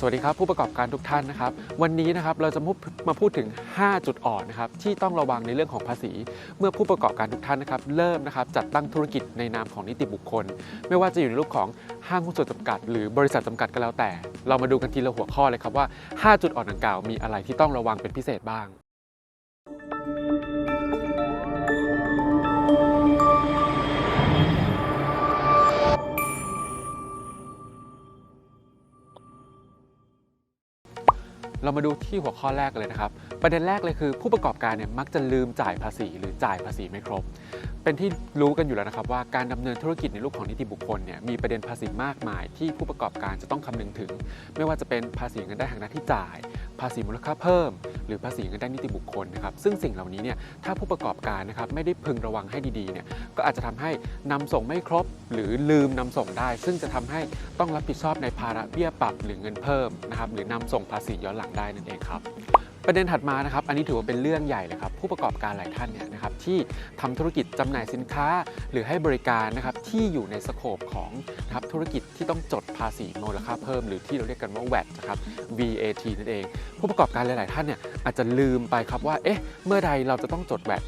สวัสดีครับ ผู้ประกอบการทุกท่านนะครับ วันนี้นะครับเราจะมาพูดถึง 5 จุดอ่อนนะครับที่ต้องระวังในเรื่องของภาษี เมื่อผู้ประกอบการทุกท่านนะครับเริ่มนะครับจัดตั้งธุรกิจในนามของนิติบุคคล ไม่ว่าจะอยู่ในรูปของห้างหุ้นส่วนจำกัด หรือบริษัทจำกัดก็แล้วแต่ เรามาดูกันทีละหัวข้อเลยครับว่า 5 จุดอ่อนดังกล่าวมีอะไรที่ต้องระวังเป็นพิเศษบ้าง เรามาดูที่หัวข้อแรกเลยนะครับ ประเด็นแรกเลยคือ ผู้ประกอบการเนี่ยมักจะลืมจ่ายภาษีหรือจ่ายภาษีไม่ครบ เป็นที่รู้กันอยู่แล้วนะครับว่าการดำเนินธุรกิจในรูปของนิติบุคคลเนี่ยมีประเด็นภาษีมากมาย ที่ผู้ประกอบการจะต้องคำนึงถึง ไม่ว่าจะเป็นภาษีเงินได้หักหน้าที่จ่าย ภาษีมูลค่าเพิ่ม หรือภาษีเงินได้นิติบุคคลนะครับซึ่งสิ่งเหล่านี้เนี่ยถ้าผู้ประกอบการนะครับไม่ได้พึงระวังให้ดีๆเนี่ยก็อาจจะทำให้นำส่งไม่ครบ หรือลืมนำส่งได้ ซึ่งจะทำให้ต้องรับผิดชอบในภาระเบี้ยปรับหรือเงินเพิ่มนะครับหรือนำส่งภาษีย้อนหลังได้นั่นเองครับ ประเด็นถัดมานะครับอันนี้ถือว่าเป็นเรื่องใหญ่เลยครับผู้ประกอบการหลายท่านเนี่ยนะครับที่ทำธุรกิจจำหน่ายสินค้า หรือให้บริการนะครับที่อยู่ในสโคปของนะครับธุรกิจที่ต้องจดภาษีมูลค่าเพิ่ม หรือที่เราเรียกกันว่า VAT นะครับ VAT นั่นเอง ผู้ประกอบการหลาย ๆ ท่านเนี่ยอาจจะลืมไปครับว่าเอ๊ะเมื่อใดเราจะต้องจด VAT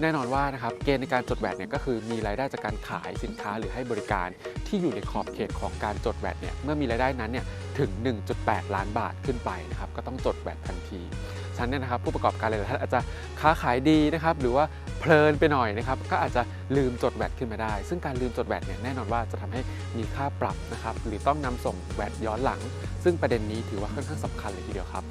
แน่นอนว่านะครับเกณฑ์ในการจดแวดเนี่ยก็คือมีรายได้จากการขายสินค้าหรือให้บริการที่อยู่ในขอบเขตของการจดแวดเนี่ยเมื่อมีรายได้นั้นเนี่ยถึง 1.8 ล้านบาทขึ้นไปนะครับก็ต้องจดแวดทันที ฉันั้นเนยนะครับผู้ประกอบการหลายท่านอาจจะค้าขายดีนะครับหรือว่าเพลินไปหน่อยนะครับก็อาจจะลืมจดแวดขึ้นมาได้ ซึ่งการลืมจดแวดเนี่ยแน่นอนว่าจะทำให้มีค่าปรับนะครับหรือต้องนำส่งแวดย้อนหลัง ซึ่งประเด็นนี้ถือว่าค่อนข้างสำคัญเลยทีเดียวครับ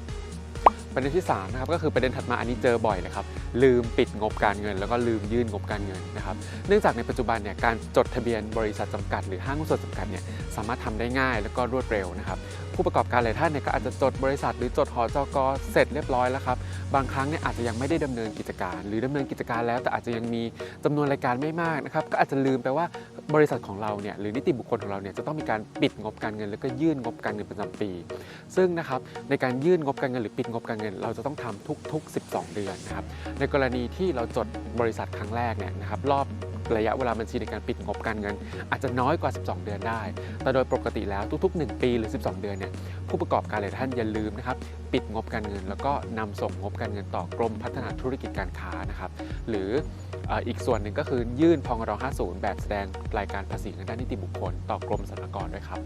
ประเด็นที่3นะครับก็คือประเด็นถัดมาอันนี้เจอบ่อยเลยครับลืมปิดงบการเงิน แล้วก็ลืมยื่นงบการเงินนะครับเนื่องจากในปัจจุบันเนี่ยการจดทะเบียนบริษัทจำกัดหรือห้างหุ้นส่วนจำกัดเนี่ยสามารถทำได้ง่ายแล้วก็รวดเร็วนะครับผู้ประกอบการหลายท่านเนี่ยก็อาจจะจดบริษัท หรือจดหอจกเสร็จเรียบร้อยแล้วครับบางครั้งเนี่ยอาจจะยังไม่ได้ดำเนินกิจการ หรือดำเนินกิจการแล้ว แต่อาจจะยังมีจำนวนรายการไม่มากนะครับก็อาจจะลืมไปว่าบริษัทของเราเนี่ยหรือนิติบุคคลของเราเนี่ยจะต้องมีการปิดงบการเงิน แล้วก็ยื่นงบการเงินประจำปี ซึ่งนะครับในการยื่นงบการเงินหรือปิดงบการเงินเราจะต้องทำทุก ๆ 12 เดือนนะครับในกรณีที่เราจดบริษัทครั้งแรกเนี่ยนะครับรอบระยะเวลาบัญชีในการปิดงบการเงิน อาจจะน้อยกว่า 12 เดือนได้ แต่โดยปกติแล้วทุก ๆ 1 ปีหรือ 12 เดือนเนี่ยผู้ประกอบการหลายท่านอย่าลืมนะครับปิดงบการเงิน แล้วก็นำส่งงบการเงินต่อกรมพัฒนาธุรกิจการค้านะครับหรืออีกส่วนหนึ่งก็คือยื่นพงร50 แบบแสดงรายการภาษีเงินได้นิติบุคคล ต่อกรมสรรพากรด้วยครับ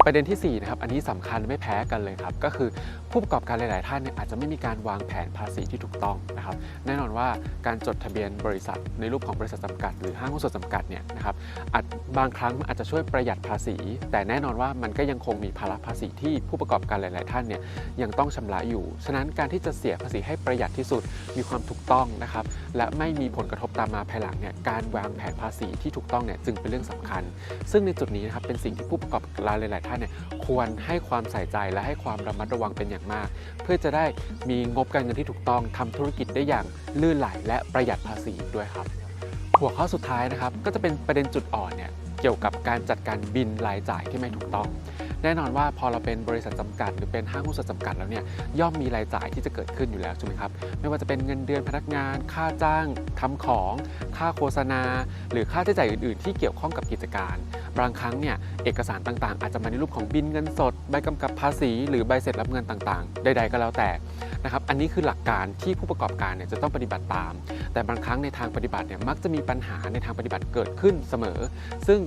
ประเด็นที่ 4 นะครับ อันนี้สำคัญไม่แพ้กันเลยครับ ก็คือผู้ประกอบการหลาย ๆ ท่านเนี่ยอาจจะไม่มีการวางแผนภาษีที่ถูกต้องนะครับ แน่นอนว่าการจดทะเบียนบริษัท ในรูปของบริษัทจำกัด หรือห้างหุ้นส่วนจำกัดเนี่ยนะครับอาจบางครั้งอาจจะช่วยประหยัดภาษี แต่แน่นอนว่ามันก็ยังคงมีภาระภาษีที่ผู้ประกอบการหลาย ๆ ท่านเนี่ยยังต้องชำระอยู่ ฉะนั้นการที่จะเสียภาษีให้ประหยัดที่สุดมีความถูกต้องนะครับและไม่มีผลกระทบตามมาภายหลังเนี่ยการวางแผนภาษีที่ถูกต้องเนี่ยจึงเป็นเรื่องสำคัญ ซึ่งในจุดนี้นะครับเป็นสิ่งที่ผู้ประกอบการหลายๆ ท่านเนี่ยควรให้ความใส่ใจและให้ความระมัดระวังเป็นอย่างมาก เพื่อจะได้มีงบการเงินที่ถูกต้องทำธุรกิจได้อย่างลื่นไหลและประหยัดภาษีด้วยครับ หัวข้อสุดท้ายนะครับก็จะเป็นประเด็นจุดอ่อนเนี่ยเกี่ยวกับการจัดการบินรายจ่ายที่ไม่ถูกต้องแน่นอนว่าพอเราเป็นบริษัทจำกัด หรือเป็นห้างหุ้นส่วนจำกัดแล้วเนี่ยย่อมมีรายจ่ายที่จะเกิดขึ้นอยู่แล้วใช่ไหมครับไม่ว่าจะเป็นเงินเดือนพนักงาน ค่าจ้างทำของ ค่าโฆษณา หรือค่าใช้จ่ายอื่น ๆ ที่เกี่ยวข้องกับกิจการ บางครั้งเนี่ยเอกสารต่างๆ อาจจะมาในรูปของบินเงินสด ใบกำกับภาษี หรือใบเสร็จรับเงินต่างๆ ใดๆก็แล้วแต่นะครับอันนี้คือหลักการที่ผู้ประกอบการเนี่ยจะต้องปฏิบัติตาม แต่บางครั้งในทางปฏิบัติเนี่ยมักจะมีปัญหาในทางปฏิบัติเกิดขึ้นเสมอ ซึ่ง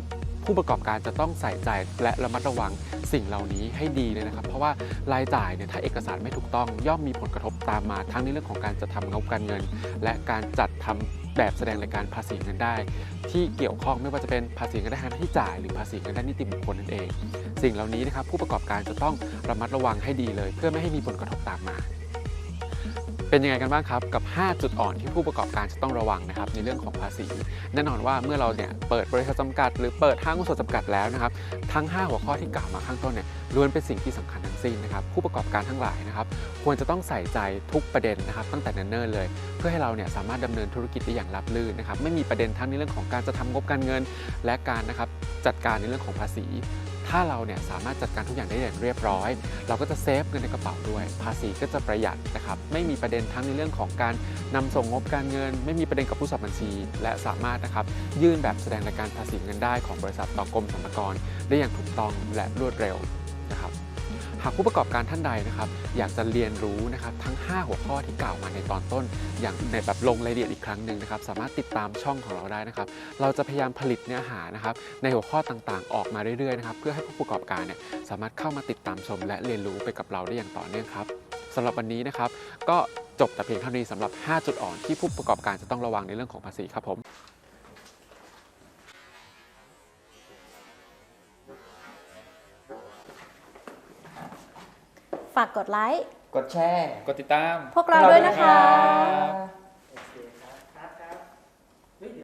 ผู้ประกอบการจะต้องใส่ใจและระมัดระวังสิ่งเหล่านี้ให้ดีเลยนะครับ เพราะว่ารายจ่ายเนี่ยถ้าเอกสารไม่ถูกต้องย่อมมีผลกระทบตามมา ทั้งในเรื่องของการจะทำงบการเงิน และการจัดทำ แบบแสดงรายการภาษีเงินได้ ที่เกี่ยวข้องไม่ว่าจะเป็นภาษีเงินได้ที่จ่ายหรือภาษีเงินได้นิติบุคคลนั่นเอง สิ่งเหล่านี้นะครับผู้ประกอบการจะต้องระมัดระวังให้ดีเลย เพื่อไม่ให้มีผลกระทบตามมา เป็นยังไงกันบ้างครับกับ 5 จุดอ่อนที่ผู้ประกอบการจะต้องระวังนะครับในเรื่องของภาษี แน่นอนว่าเมื่อเราเนี่ยเปิดบริษัทจำกัด หรือเปิดห้างหุ้นส่วนจำกัดแล้วนะครับทั้ง 5 หัวข้อที่กล่าวมาข้างต้นเนี่ยล้วนเป็นสิ่งที่สำคัญทั้งสิ้นนะครับผู้ประกอบการทั้งหลายนะครับควรจะต้องใส่ใจทุกประเด็นนะครับตั้งแต่เนิ่นๆเลย เพื่อให้เราเนี่ยสามารถดำเนินธุรกิจได้อย่างราบรื่นนะครับไม่มีประเด็นทั้งในเรื่องของการจะทำงบการเงิน และการนะครับจัดการในเรื่องของภาษี ถ้าเราเนี่ยสามารถจัดการทุกอย่างได้อย่างเรียบร้อย เราก็จะเซฟเงินในกระเป๋าด้วย ภาษีก็จะประหยัดนะครับไม่มีประเด็นทั้งในเรื่องของการนำส่งงบการเงิน ไม่มีประเด็นกับผู้สอบบัญชี และสามารถนะครับยื่นแบบแสดงรายการภาษีเงินได้ของบริษัทต่อกรมสรรพากรได้อย่างถูกต้องและรวดเร็ว หากผู้ประกอบการท่านใดนะครับ อยากจะเรียนรู้นะครับทั้ง 5 หัวข้อที่กล่าวมาในตอนต้น อย่างในแบบลงรายละเอียดอีกครั้งหนึ่งนะครับ สามารถติดตามช่องของเราได้นะครับ เราจะพยายามผลิตเนื้อหานะครับ ในหัวข้อต่างๆ ออกมาเรื่อยๆนะครับ เพื่อให้ผู้ประกอบการเนี่ยสามารถเข้ามาติดตามชม และเรียนรู้ไปกับเราได้อย่างต่อเนื่องครับสำหรับวันนี้นะครับ ก็จบแต่เพียงเท่านี้สำหรับ 5 จุดอ่อนที่ผู้ประกอบการจะต้องระวังในเรื่องของภาษีครับผม ฝากกดไลค์ กดแชร์ กดติดตาม พวกเราด้วยนะคะพวกเราด้วยนะครับ